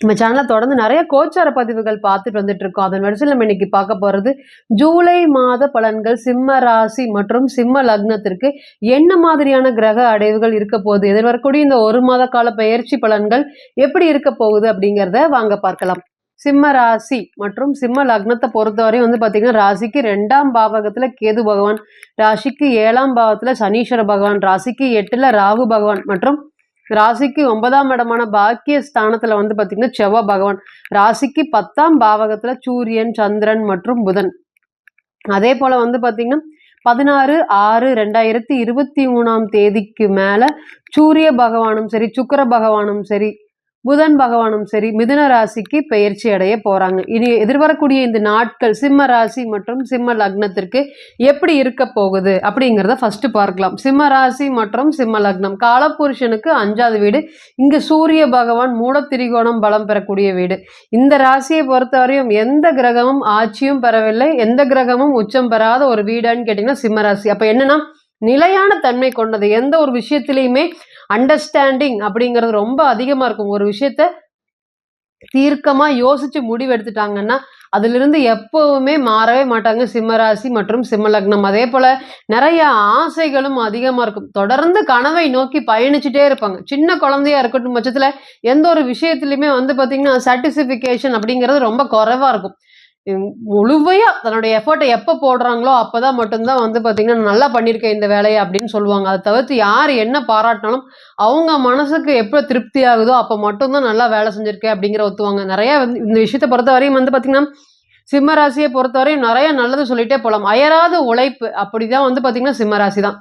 நம்ம சேனலில் தொடர்ந்து நிறைய கோச்சார பதிவுகள் பார்த்துட்டு வந்துட்டு இருக்கோம் அதன் வரிசையில் நம்ம இன்னைக்கு பார்க்க போகிறது ஜூலை மாத பலன்கள் சிம்ம ராசி மற்றும் சிம்ம லக்னத்திற்கு என்ன மாதிரியான கிரக அடைவுகள் இருக்க போகுது? எதிர்வரக்கூடிய இந்த ஒரு மாத கால பயிற்சி பலன்கள் எப்படி இருக்க போகுது அப்படிங்கிறத வாங்க பார்க்கலாம். சிம்ம ராசி மற்றும் சிம்ம லக்னத்தை பொறுத்தவரை வந்து பார்த்தீங்கன்னா ராசிக்கு ரெண்டாம் பாவகத்தில் கேது பகவான் ராசிக்கு ஏழாம் பாவத்தில் சனீஸ்வர பகவான் ராசிக்கு எட்டில் ராகு பகவான் மற்றும் ராசிக்கு ஒன்பதாம் இடமான பாக்கிய ஸ்தானத்துல வந்து பாத்தீங்கன்னா செவ்வாய் பகவான். ராசிக்கு பத்தாம் பாவகத்துல சூரியன் சந்திரன் மற்றும் புதன். அதே போல வந்து பாத்தீங்கன்னா பதினாறு ஆறு ரெண்டாயிரத்தி இருபத்தி மூணாம் தேதிக்கு மேல சூரிய பகவானும் சரி சுக்கர பகவானும் சரி புதன் பகவானும் சரி மிதுன ராசிக்கு பெயர்ச்சி அடைய போறாங்க. இனி எதிர்வரக்கூடிய இந்த நாட்கள் சிம்ம ராசி மற்றும் சிம்ம லக்னத்திற்கு எப்படி இருக்க போகுது அப்படிங்கிறத ஃபர்ஸ்ட் பார்க்கலாம். சிம்ம ராசி மற்றும் சிம்ம லக்னம். காலபுருஷனுக்கு அஞ்சாவது வீடு. இங்கு சூரிய பகவான் மூலத்திரிகோணம் பலம் பெறக்கூடிய வீடு. இந்த ராசியை பொறுத்தவரையும் எந்த கிரகமும் ஆட்சியும் பெறவில்லை. எந்த கிரகமும் உச்சம் பெறாத ஒரு வீடான்னு கேட்டிங்கன்னா சிம்ம ராசி. அப்போ என்னன்னா நிலையான தன்மை கொண்டது. எந்த ஒரு விஷயத்திலையுமே அண்டர்ஸ்டாண்டிங் அப்படிங்கிறது ரொம்ப அதிகமாக இருக்கும். ஒரு விஷயத்த தீர்க்கமாக யோசிச்சு முடிவு எடுத்துட்டாங்கன்னா அதிலிருந்து எப்பவுமே மாறவே மாட்டாங்க. சிம்மராசி மற்றும் சிம்மலக்னம். அதே போல நிறைய ஆசைகளும் அதிகமாக இருக்கும். தொடர்ந்து கனவை நோக்கி பயணிச்சுட்டே இருப்பாங்க. சின்ன குழந்தையா இருக்கட்டும் பட்சத்தில் எந்த ஒரு விஷயத்துலையுமே வந்து பார்த்தீங்கன்னா சாட்டிஸ்ஃபிகேஷன் அப்படிங்கிறது ரொம்ப குறைவாக இருக்கும். முழுவையா தன்னுடைய எஃபர்ட்டை எப்போ போடுறாங்களோ அப்போதான் மட்டும்தான் வந்து பார்த்தீங்கன்னா நல்லா பண்ணியிருக்கேன் இந்த வேலையை அப்படின்னு சொல்லுவாங்க. அதை தவிர்த்து யார் என்ன பாராட்டினாலும் அவங்க மனசுக்கு எப்போ திருப்தி ஆகுதோ அப்போ மட்டும்தான் நல்லா வேலை செஞ்சிருக்கேன் அப்படிங்கிற ஒத்துவாங்க. நிறைய வந்து இந்த விஷயத்தை பொறுத்த வரையும் வந்து பார்த்தீங்கன்னா சிம்ம ராசியை பொறுத்தவரையும் நிறைய நல்லது சொல்லிட்டே போகலாம் அயராத உழைப்பு அப்படிதான் வந்து பார்த்தீங்கன்னா சிம்ம ராசி தான்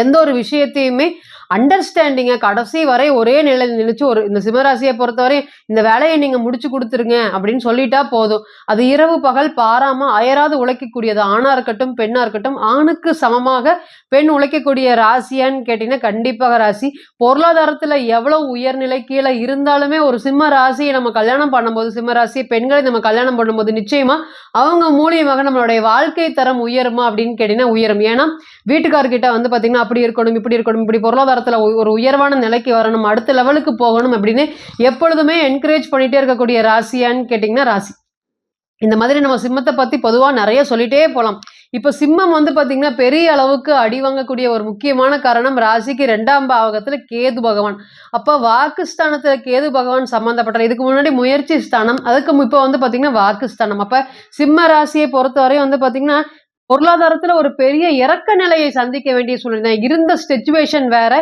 எந்த ஒரு விஷயத்தையுமே அண்டர்ஸ்டாண்டிங்கை கடைசி வரை ஒரே நிலையில் நினைச்சு ஒரு இந்த சிம்மராசியை பொறுத்தவரை இந்த வேலையை நீங்க முடிச்சு கொடுத்துருங்க அப்படின்னு சொல்லிட்டா போதும். அது இரவு பகல் பாராம அயராது உழைக்கக்கூடியது. ஆணா இருக்கட்டும் பெண்ணா இருக்கட்டும் ஆணுக்கு சமமாக பெண் உழைக்கக்கூடிய ராசியான்னு கேட்டீங்கன்னா கண்டிப்பாக ராசி. பொருளாதாரத்துல எவ்வளவு உயர்நிலை கீழே இருந்தாலுமே ஒரு சிம்ம ராசியை நம்ம கல்யாணம் பண்ணும்போது சிம்ம ராசியை பெண்களை நம்ம கல்யாணம் பண்ணும்போது நிச்சயமா அவங்க மூலியமாக நம்மளுடைய வாழ்க்கை தரம் உயருமா அப்படின்னு கேட்டீங்கன்னா உயரும். ஏன்னா வீட்டுக்கார்கிட்ட வந்து பாத்தீங்கன்னா அப்படி இருக்கணும் இப்படி இருக்கணும் இப்படி பொருளாதார பொருளாதாரத்தில் ஒரு உயர்வான நிலைக்கு வரணும் அடுத்த லெவலுக்கு போகணும் அப்படின்னு எப்பொழுதுமே என்கரேஜ் பண்ணிகிட்டே இருக்கக்கூடிய ராசியான்னு கேட்டிங்கன்னா ராசி. இந்த மாதிரி நம்ம சிம்மத்தை பற்றி பொதுவாக நிறைய சொல்லிட்டே போகலாம் இப்போ சிம்மம் வந்து பார்த்தீங்கன்னா பெரிய அளவுக்கு அடி வாங்கக்கூடிய ஒரு முக்கியமான காரணம் ராசிக்கு ரெண்டாம் பாவகத்தில் கேது பகவான். அப்போ வாக்குஸ்தானத்தில் கேது பகவான் சம்மந்தப்பட்ட இதுக்கு முன்னாடி முயற்சி ஸ்தானம் அதுக்கு இப்போ வந்து பார்த்தீங்கன்னா வாக்குஸ்தானம் அப்போ சிம்ம ராசியை பொறுத்தவரையும் வந்து பார்த்தீங்கன்னா பொருளாதாரத்துல ஒரு பெரிய இறக்க நிலையை சந்திக்க வேண்டிய சூழ்நிலை இருந்த சிச்சுவேஷன் வேற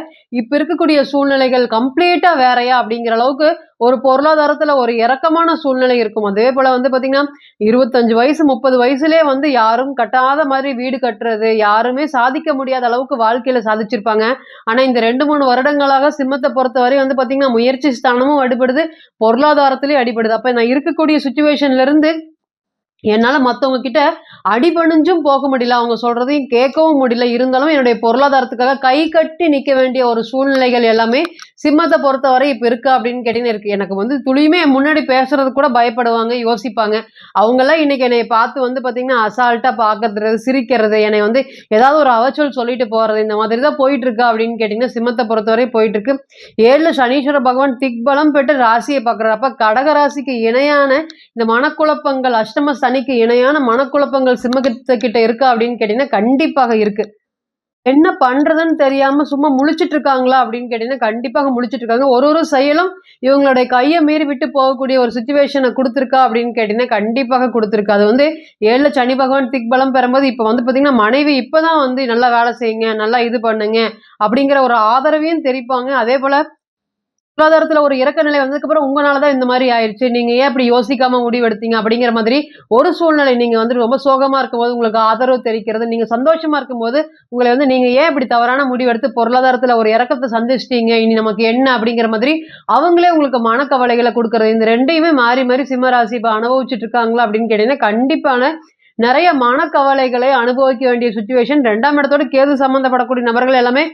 இப்ப இருக்கக்கூடிய சூழ்நிலைகள் கம்ப்ளீட்டா வேறையா அப்படிங்கிற அளவுக்கு ஒரு பொருளாதாரத்துல ஒரு இறக்கமான சூழ்நிலை இருக்கும். அதே போல வந்து பாத்தீங்கன்னா இருபத்தஞ்சு வயசு முப்பது வயசுலயே வந்து யாரும் கட்டாத மாதிரி வீடு கட்டுறது யாருமே சாதிக்க முடியாத அளவுக்கு வாழ்க்கையில சாதிச்சிருப்பாங்க. ஆனா இந்த ரெண்டு மூணு வருடங்களாக சிம்மத்தை பொறுத்தவரை வந்து பாத்தீங்கன்னா முயற்சி ஸ்தானமும் அடிபடுது பொருளாதாரத்திலேயே அடிபடுது. அப்ப நான் இருக்கக்கூடிய சுச்சுவேஷன்ல இருந்து என்னால் மற்றவங்க கிட்ட அடிபணிஞ்சும் போக முடியல. அவங்க சொல்கிறதையும் கேட்கவும் முடியல. இருந்தாலும் என்னுடைய பொருளாதாரத்துக்காக கை கட்டி நிற்க வேண்டிய ஒரு சூழ்நிலைகள் எல்லாமே சிம்மத்தை பொறுத்தவரை இப்போ இருக்கா அப்படின்னு கேட்டீங்கன்னா இருக்கு. எனக்கு வந்து துளியுமே முன்னாடி பேசுறது கூட பயப்படுவாங்க யோசிப்பாங்க. அவங்கெல்லாம் இன்னைக்கு என்னை பார்த்து வந்து பார்த்தீங்கன்னா அசால்ட்டாக பார்க்கறது சிரிக்கிறது என்னை வந்து ஏதாவது ஒரு அவச்சொல் சொல்லிட்டு போறது இந்த மாதிரி தான் போயிட்டு இருக்கா அப்படின்னு கேட்டிங்கன்னா சிம்மத்தை பொறுத்தவரை போயிட்டு இருக்கு. ஏழுல சனீஸ்வர பகவான் திக்பலம் பெற்று ராசியை பார்க்குறப்ப கடக ராசிக்கு இணையான இந்த மனக்குழப்பங்கள் அஷ்டம சனிக்கு இணையான மனக்குழப்பங்கள் சிம்மகிட்ட கிட்ட இருக்கா அப்படின்னு கேட்டீங்கன்னா கண்டிப்பாக இருக்கு. என்ன பண்றதுன்னு தெரியாம சும்மா முழிச்சிட்டு இருக்காங்களா அப்படின்னு கேட்டீங்கன்னா கண்டிப்பாக முழிச்சிட்டு இருக்காங்க. ஒரு ஒரு செயலும் இவங்களுடைய கையை மீறி விட்டு போகக்கூடிய ஒரு சுச்சுவேஷனை கொடுத்துருக்கா அப்படின்னு கேட்டீங்கன்னா கண்டிப்பாக கொடுத்துருக்கா. அது வந்து ஏழில் சனி பகவான் திக் பலம் பெறும்போது இப்போ வந்து பார்த்தீங்கன்னா மனைவி இப்போதான் வந்து நல்லா வேலை செய்யுங்க நல்லா இது பண்ணுங்க அப்படிங்கிற ஒரு ஆதரவையும் தெரிப்பாங்க அதே போல பொருளாதாரத்துல ஒரு இறக்க நிலை வந்ததுக்கப்புறம் உங்களால தான் இந்த மாதிரி ஆயிடுச்சு நீங்க ஏன் இப்படி யோசிக்காம முடிவெடுத்தீங்க அப்படிங்கிற மாதிரி ஒரு சூழ்நிலை நீங்க வந்து ரொம்ப சோகமா இருக்கும்போது உங்களுக்கு ஆதரவு தெரிவிக்கிறது நீங்க சந்தோஷமா இருக்கும்போது உங்களை வந்து நீங்க ஏன் இப்படி தவறான முடிவெடுத்து பொருளாதாரத்துல ஒரு இறக்கத்தை சந்திச்சிட்டீங்க? இனி நமக்கு என்ன அப்படிங்கிற மாதிரி அவங்களே உங்களுக்கு மனக்கவலைகளை கொடுக்கறது. இந்த ரெண்டையுமே மாறி மாறி சிம்மராசி இப்ப அனுபவிச்சுட்டு இருக்காங்களா அப்படின்னு கேட்டீங்கன்னா கண்டிப்பான நிறைய மனக்கவலைகளை அனுபவிக்க வேண்டிய சுச்சுவேஷன் ரெண்டாம் இடத்தோட கேது சம்பந்தப்படக்கூடிய நபர்கள் எல்லாமே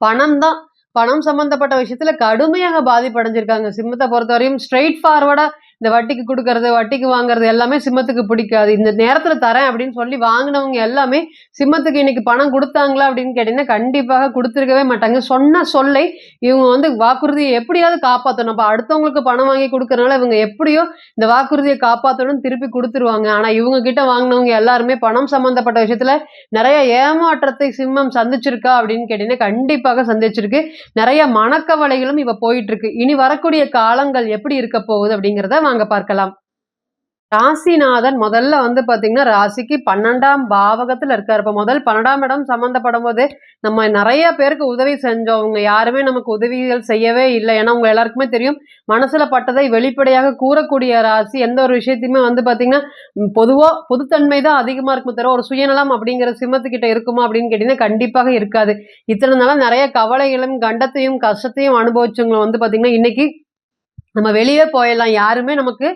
பணம் தான் பணம் சம்பந்தப்பட்ட விஷயத்துல கடுமையாக பாதிப்படைஞ்சிருக்காங்க. சிம்மத்தை பொறுத்தவரையும் ஸ்ட்ரெயிட் ஃபார்வர்டா இந்த வட்டிக்கு கொடுக்கறது வட்டிக்கு வாங்குறது எல்லாமே சிம்மத்துக்கு பிடிக்காது. இந்த நேரத்தில் தரேன் அப்படின்னு சொல்லி வாங்கினவங்க எல்லாமே சிம்மத்துக்கு இன்னைக்கு பணம் கொடுத்தாங்களா அப்படின்னு கேட்டீங்கன்னா கண்டிப்பாக கொடுத்துருக்கவே மாட்டாங்க. சொன்ன சொல்லை இவங்க வந்து வாக்குறுதியை எப்படியாவது காப்பாற்றணும் அப்போ அடுத்தவங்களுக்கு பணம் வாங்கி கொடுக்கறனால இவங்க எப்படியோ இந்த வாக்குறுதியை காப்பாற்றணும் திருப்பி கொடுத்துருவாங்க. ஆனால் இவங்க கிட்ட வாங்கினவங்க எல்லாருமே பணம் சம்மந்தப்பட்ட விஷயத்தில் நிறைய ஏமாற்றத்தை சிம்மம் சந்திச்சிருக்கா அப்படின்னு கேட்டீங்கன்னா கண்டிப்பாக சந்திச்சிருக்கு. நிறைய மனக்கவலைகளும் இப்போ போயிட்டு இருக்கு இனி வரக்கூடிய காலங்கள் எப்படி இருக்க போகுது அப்படிங்கிறத வாங்க பார்க்கலாம். ராசிநாதன் முதல்ல வந்து பாத்தீங்கன்னா ராசிக்கு பன்னெண்டாம் பாவகத்துல இருக்காரு. இப்ப முதல் பன்னெண்டாம் இடம் சம்பந்தப்படும் போது நம்ம நிறைய பேருக்கு உதவி செஞ்சோம். அவங்க யாருமே நமக்கு உதவிகள் செய்யவே இல்லை. ஏன்னா உங்க எல்லாருக்குமே தெரியும் மனசுல பட்டதை வெளிப்படையாக கூறக்கூடிய ராசி எந்த ஒரு விஷயத்தையுமே வந்து பாத்தீங்கன்னா பொதுவா பொதுத்தன்மை தான் அதிகமா இருக்குமே தவிர ஒரு சுயநலம் அப்படிங்கிற சிம்மத்துக்கிட்ட இருக்குமா அப்படின்னு கேட்டீங்கன்னா கண்டிப்பாக இருக்காது. இத்தனை நாளா நிறைய கவலைகளும் கண்டத்தையும் கஷ்டத்தையும் அனுபவிச்சவங்க வந்து பாத்தீங்கன்னா இன்னைக்கு நம்ம வெளியே போயிடலாம் யாருமே நமக்கு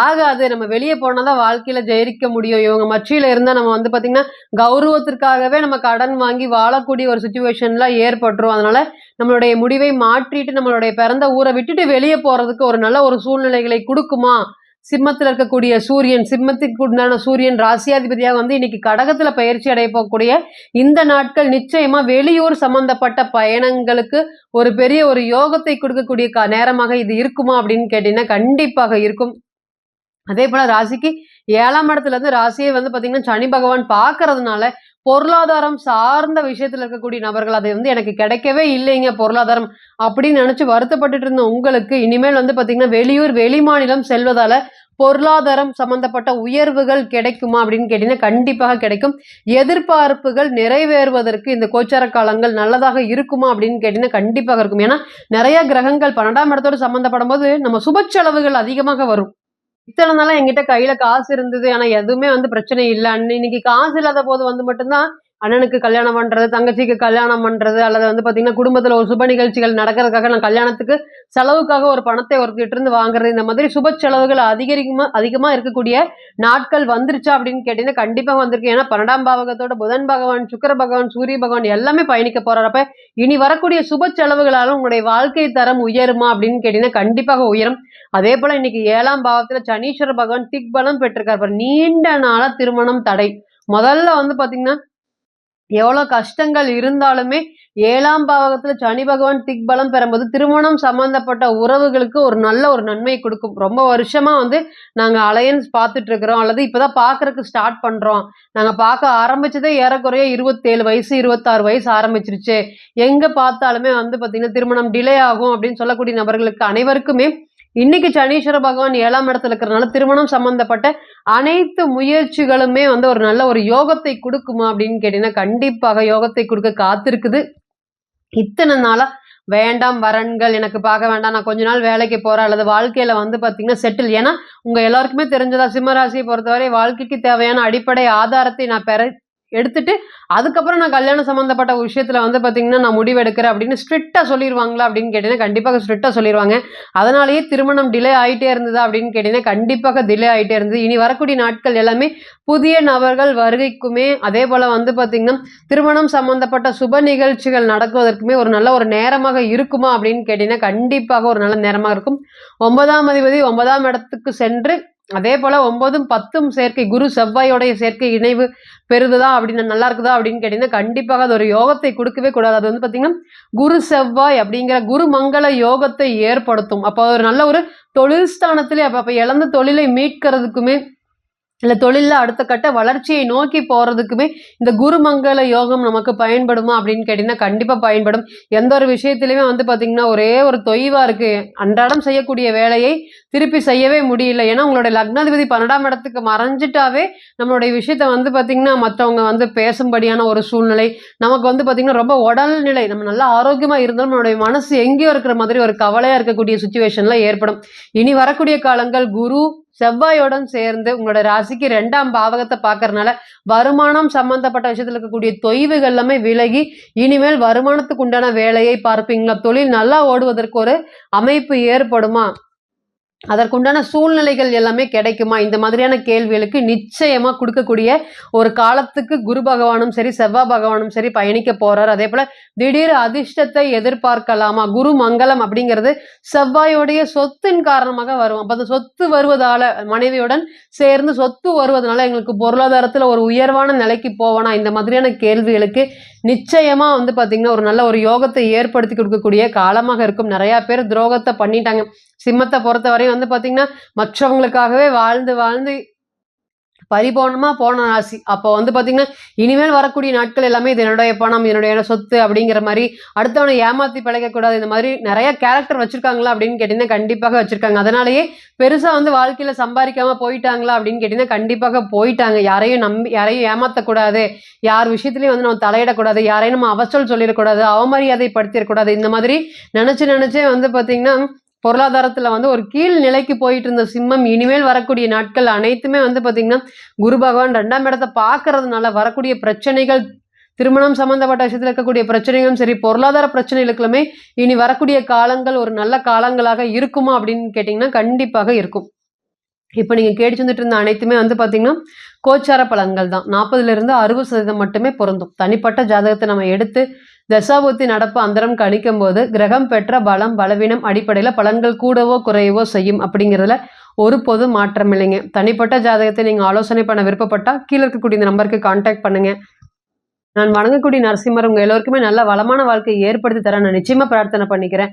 ஆகாது. நம்ம வெளியே போனாதான் வாழ்க்கையில ஜெயிக்க முடியும். இவங்க மச்சியில இருந்தா நம்ம வந்து பாத்தீங்கன்னா கௌரவத்திற்காகவே நம்ம கடன் வாங்கி வாழக்கூடிய ஒரு சுச்சுவேஷன்லாம் ஏற்பட்டுரும். அதனால நம்மளுடைய முடிவை மாற்றிட்டு நம்மளுடைய பிறந்த ஊரை விட்டுட்டு வெளியே போறதுக்கு ஒரு நல்ல ஒரு சூழ்நிலைகளை கொடுக்குமா? சிம்மத்தில் இருக்கக்கூடிய சூரியன் சிம்மத்துக்கு உண்டான சூரியன் ராசியாதிபதியாக வந்து இன்னைக்கு கடகத்தில் பயிற்சி அடைய போகக்கூடிய இந்த நாட்கள் நிச்சயமா வெளியூர் சம்பந்தப்பட்ட பயணங்களுக்கு ஒரு பெரிய ஒரு யோகத்தை கொடுக்கக்கூடிய க நேரமாக இது இருக்குமா அப்படின்னு கேட்டீங்கன்னா கண்டிப்பாக இருக்கும். அதே போல ராசிக்கு ஏழாம் இடத்துல இருந்து ராசியை வந்து பார்த்தீங்கன்னா சனி பகவான் பார்க்கறதுனால பொருளாதாரம் சார்ந்த விஷயத்துல இருக்கக்கூடிய நபர்கள் அதை வந்து எனக்கு கிடைக்கவே இல்லைங்க. பொருளாதாரம் அப்படின்னு நினைச்சு வருத்தப்பட்டுட்டு இருந்த உங்களுக்கு இனிமேல் வந்து பாத்தீங்கன்னா வெளியூர் வெளிமாநிலம் செல்வதால பொருளாதாரம் சம்பந்தப்பட்ட உயர்வுகள் கிடைக்குமா அப்படின்னு கேட்டீங்கன்னா கண்டிப்பாக கிடைக்கும். எதிர்பார்ப்புகள் நிறைவேறுவதற்கு இந்த கோச்சார காலங்கள் நல்லதாக இருக்குமா அப்படின்னு கேட்டீங்கன்னா கண்டிப்பாக இருக்கும். ஏன்னா நிறைய கிரகங்கள் பன்னெண்டாம் இடத்தோடு சம்பந்தப்படும் போது நம்ம சுப செலவுகள் அதிகமாக வரும். இத்தனை நாளா என்கிட்ட கையில காசு இருந்தது. ஆனா எதுவுமே வந்து பிரச்சனை இல்லை. அண்ணன் இன்னைக்கு காசு இல்லாத போது வந்து மட்டும்தான் அண்ணனுக்கு கல்யாணம் பண்றது தங்கச்சிக்கு கல்யாணம் பண்றது அல்லது வந்து பாத்தீங்கன்னா குடும்பத்துல ஒரு சுப நிகழ்ச்சிகள் நடக்கிறதுக்காக நான் கல்யாணத்துக்கு செலவுக்காக ஒரு பணத்தை ஒருத்திட்டு இருந்து வாங்குறது இந்த மாதிரி சுப செலவுகள் அதிகரிக்குமா அதிகமா இருக்கக்கூடிய நாட்கள் வந்துருச்சா அப்படின்னு கேட்டீங்கன்னா கண்டிப்பா வந்திருக்கு. ஏன்னா பன்னெண்டாம் பாவகத்தோட புதன் பகவான் சுக்கிர பகவான் சூரிய பகவான் எல்லாமே பயணிக்க போறப்ப இனி வரக்கூடிய சுப செலவுகளாலும் உங்களுடைய வாழ்க்கை தரம் உயருமா அப்படின்னு கேட்டீங்கன்னா கண்டிப்பாக உயரும். அதே போல இன்னைக்கு ஏழாம் பாவத்துல சனீஸ்வர பகவான் திக்பலம் பெற்றிருக்கார். நீண்ட நாளாக திருமணம் தடை. முதல்ல வந்து பாத்தீங்கன்னா எவ்வளவு கஷ்டங்கள் இருந்தாலுமே ஏழாம் பாவகத்துல சனி பகவான் திக்பலம் பெறும்போது திருமணம் சம்பந்தப்பட்ட உறவுகளுக்கு ஒரு நல்ல ஒரு நன்மை கொடுக்கும். ரொம்ப வருஷமா வந்து நாங்க அலையன்ஸ் பார்த்துட்டு இருக்கிறோம். அல்லது இப்பதான் பாக்குறதுக்கு ஸ்டார்ட் பண்றோம். நாங்க பார்க்க ஆரம்பிச்சதே ஏறக்குறைய இருபத்தேழு வயசு இருபத்தாறு வயசு ஆரம்பிச்சிருச்சு. எங்க பார்த்தாலுமே வந்து பாத்தீங்கன்னா திருமணம் டிலே ஆகும் அப்படின்னு சொல்லக்கூடிய நபர்களுக்கு அனைவருக்குமே இன்னைக்கு சனீஸ்வர பகவான் ஏழாம் இடத்துல இருக்கிறனால திருமணம் சம்பந்தப்பட்ட அனைத்து முயற்சிகளுமே வந்து ஒரு நல்ல ஒரு யோகத்தை கொடுக்குமா அப்படின்னு கேட்டீங்கன்னா கண்டிப்பாக யோகத்தை கொடுக்க காத்திருக்குது. இத்தனை நாளா வேண்டாம் வரன்கள் எனக்கு பார்க்க வேண்டாம் நான் கொஞ்ச நாள் வேலைக்கு போறேன் அல்லது வாழ்க்கையில வந்து பாத்தீங்கன்னா செட்டில் ஏன்னா உங்க எல்லாருக்குமே தெரிஞ்சதா சிம்மராசியை பொறுத்தவரை வாழ்க்கைக்கு தேவையான அடிப்படை ஆதாரத்தை நான் பெற எடுத்துட்டு அதுக்கப்புறம் நான் கல்யாணம் சம்மந்தப்பட்ட விஷயத்தில் வந்து பார்த்திங்கன்னா நான் முடிவெடுக்கிறேன் அப்படின்னு ஸ்ட்ரிக்டாக சொல்லிடுவாங்களா அப்படின்னு கேட்டீங்கன்னா கண்டிப்பாக ஸ்ட்ரிக்டாக சொல்லிடுவாங்க அதனாலேயே திருமணம் டிலே ஆகிட்டே இருந்ததா அப்படின்னு கேட்டிங்கன்னா கண்டிப்பாக டிலே ஆகிட்டே இருந்தது. இனி வரக்கூடிய நாட்கள் எல்லாமே புதிய நபர்கள் வருகைக்குமே அதே போல் வந்து பார்த்திங்கன்னா திருமணம் சம்மந்தப்பட்ட சுப நிகழ்ச்சிகள் நடக்குவதற்குமே ஒரு நல்ல ஒரு நேரமாக இருக்குமா அப்படின்னு கேட்டிங்கன்னா கண்டிப்பாக ஒரு நல்ல நேரமாக இருக்கும். ஒன்பதாம் அதிபதி ஒன்பதாம் இடத்துக்கு சென்று அதே போல ஒன்பதும் பத்தும் சேர்க்கை குரு செவ்வாயோடைய சேர்க்கை இணைவு பெறுதுதா அப்படின்னு நல்லா இருக்குதா அப்படின்னு கேட்டீங்கன்னா கண்டிப்பாக அது ஒரு யோகத்தை கொடுக்கவே கூடாது. அது வந்து பார்த்திங்கன்னா குரு செவ்வாய் அப்படிங்கிற குரு மங்கள யோகத்தை ஏற்படுத்தும். அப்போ ஒரு நல்ல ஒரு தொழில் ஸ்தானத்திலே அப்போ அப்ப இழந்த தொழிலை மீட்கிறதுக்குமே இல்ல தொழிலில் அடுத்த கட்ட வளர்ச்சியை நோக்கி போறதுக்குமே இந்த குருமங்கள யோகம் நமக்கு பயன்படுமா அப்படின்னு கேட்டீங்கன்னா கண்டிப்பா பயன்படும். எந்த ஒரு விஷயத்திலுமே வந்து பாத்தீங்கன்னா ஒரே ஒரு தொய்வா இருக்கு. அன்றாடம் செய்யக்கூடிய வேலையை திருப்பி செய்யவே முடியல. ஏன்னா உங்களுடைய லக்னாதிபதி பன்னெண்டாம் இடத்துக்கு மறைஞ்சிட்டாவே நம்மளுடைய விஷயத்த வந்து பாத்தீங்கன்னா மற்றவங்க வந்து பேசும்படியான ஒரு சூழ்நிலை. நமக்கு வந்து பாத்தீங்கன்னா ரொம்ப உடல்நிலை. நம்ம நல்லா ஆரோக்கியமா இருந்தாலும் நம்மளுடைய மனசு எங்கேயோ இருக்கிற மாதிரி ஒரு கவலையா இருக்கக்கூடிய சுச்சுவேஷன்ல ஏற்படும். இனி வரக்கூடிய காலங்கள் குரு செவ்வாயோடன் சேர்ந்து உங்களோட ராசிக்கு ரெண்டாம் பாவகத்தை பார்க்கறதுனால வருமானம் சம்பந்தப்பட்ட விஷயத்துல இருக்கக்கூடிய தொய்வுகள் எல்லாமே விலகி இனிமேல் வருமானத்துக்கு உண்டான வேலையை பார்ப்பீங்களா? தொழில் நல்லா ஓடுவதற்கு ஒரு அமைப்பு ஏற்படுமா? அதற்குண்டான சூழ்நிலைகள் எல்லாமே கிடைக்குமா? இந்த மாதிரியான கேள்விகளுக்கு நிச்சயமாக கொடுக்கக்கூடிய ஒரு காலத்துக்கு குரு பகவானும் சரி செவ்வாய் பகவானும் சரி பயணிக்க போறார். அதே போல திடீர் அதிர்ஷ்டத்தை எதிர்பார்க்கலாமா? குரு மங்களம் அப்படிங்கிறது செவ்வாயோடைய சொத்தின் காரணமாக வரும். அப்போ அந்த சொத்து வருவதால மனைவியுடன் சேர்ந்து சொத்து வருவதனால எங்களுக்கு பொருளாதாரத்தில் ஒரு உயர்வான நிலைக்கு போவனா? இந்த மாதிரியான கேள்விகளுக்கு நிச்சயமாக வந்து பார்த்தீங்கன்னா ஒரு நல்ல ஒரு யோகத்தை ஏற்படுத்தி கொடுக்கக்கூடிய காலமாக இருக்கும். நிறையா பேர் துரோகத்தை பண்ணிட்டாங்க. சிம்மத்தை பொறுத்தவரையும் வந்து பார்த்தீங்கன்னா மற்றவங்களுக்காகவே வாழ்ந்து வாழ்ந்து பரிபூர்ணமா போன ராசி. அப்போ வந்து பார்த்தீங்கன்னா இனிமேல் வரக்கூடிய நாட்கள் எல்லாமே இது என்னுடைய பணம் என்னுடைய சொத்து அப்படிங்கிற மாதிரி அடுத்தவனை ஏமாற்றி பிழைக்கக்கூடாது. இந்த மாதிரி நிறைய கேரக்டர் வச்சுருக்காங்களா அப்படின்னு கேட்டிங்கன்னா கண்டிப்பாக வச்சுருக்காங்க. அதனாலேயே பெருசாக வந்து வாழ்க்கையில் சம்பாதிக்காமல் போயிட்டாங்களா அப்படின்னு கேட்டிங்கன்னா கண்டிப்பாக போயிட்டாங்க. யாரையும் நம்பி யாரையும் ஏமாற்றக்கூடாது யார் விஷயத்துலையும் வந்து நம்ம தலையிடக்கூடாது. யாரையும் நம்ம அவசல் சொல்லிடக்கூடாது. அவமரியாதை படுத்திடக்கூடாது இந்த மாதிரி நினச்சி நினச்சே வந்து பார்த்திங்கன்னா பொருளாதாரத்தில் வந்து ஒரு கீழ் நிலைக்கு போயிட்டு இருந்த சிம்மம் இனிமேல் வரக்கூடிய நாட்கள் அனைத்துமே வந்து பார்த்திங்கன்னா குரு பகவான் ரெண்டாம் இடத்தை பார்க்கறதுனால வரக்கூடிய பிரச்சனைகள் திருமணம் சம்பந்தப்பட்ட விஷயத்தில் இருக்கக்கூடிய பிரச்சனைகளும் சரி பொருளாதார பிரச்சனைகளுக்குமே இனி வரக்கூடிய காலங்கள் ஒரு நல்ல காலங்களாக இருக்குமா அப்படின்னு கேட்டிங்கன்னா கண்டிப்பாக இருக்கும். இப்போ நீங்கள் கேட்டு வந்துட்டு இருந்த அனைத்துமே வந்து பார்த்தீங்கன்னா கோச்சார பலன்கள் தான். நாற்பதுலேருந்து அறுபது சதவீதம் மட்டுமே பொருந்தும். தனிப்பட்ட ஜாதகத்தை நம்ம எடுத்து தசாபூர்த்தி நடப்பு அந்தரம் கணிக்கும் போது கிரகம் பெற்ற பலம் பலவீனம் அடிப்படையில் பலன்கள் கூடவோ குறையவோ செய்யும் அப்படிங்கிறதுல ஒரு பொது மாற்றம் இல்லைங்க. தனிப்பட்ட ஜாதகத்தை நீங்கள் ஆலோசனை பண்ண விருப்பப்பட்டால் கீழே இருக்கக்கூடிய இந்த நம்பருக்கு காண்டாக்ட் பண்ணுங்க. நான் வணங்கக்கூடிய நரசிம்மர் உங்கள் எல்லோருக்குமே நல்ல வளமான வாழ்க்கையை ஏற்படுத்தி தர நான் நிச்சயமாக பிரார்த்தனை பண்ணிக்கிறேன்.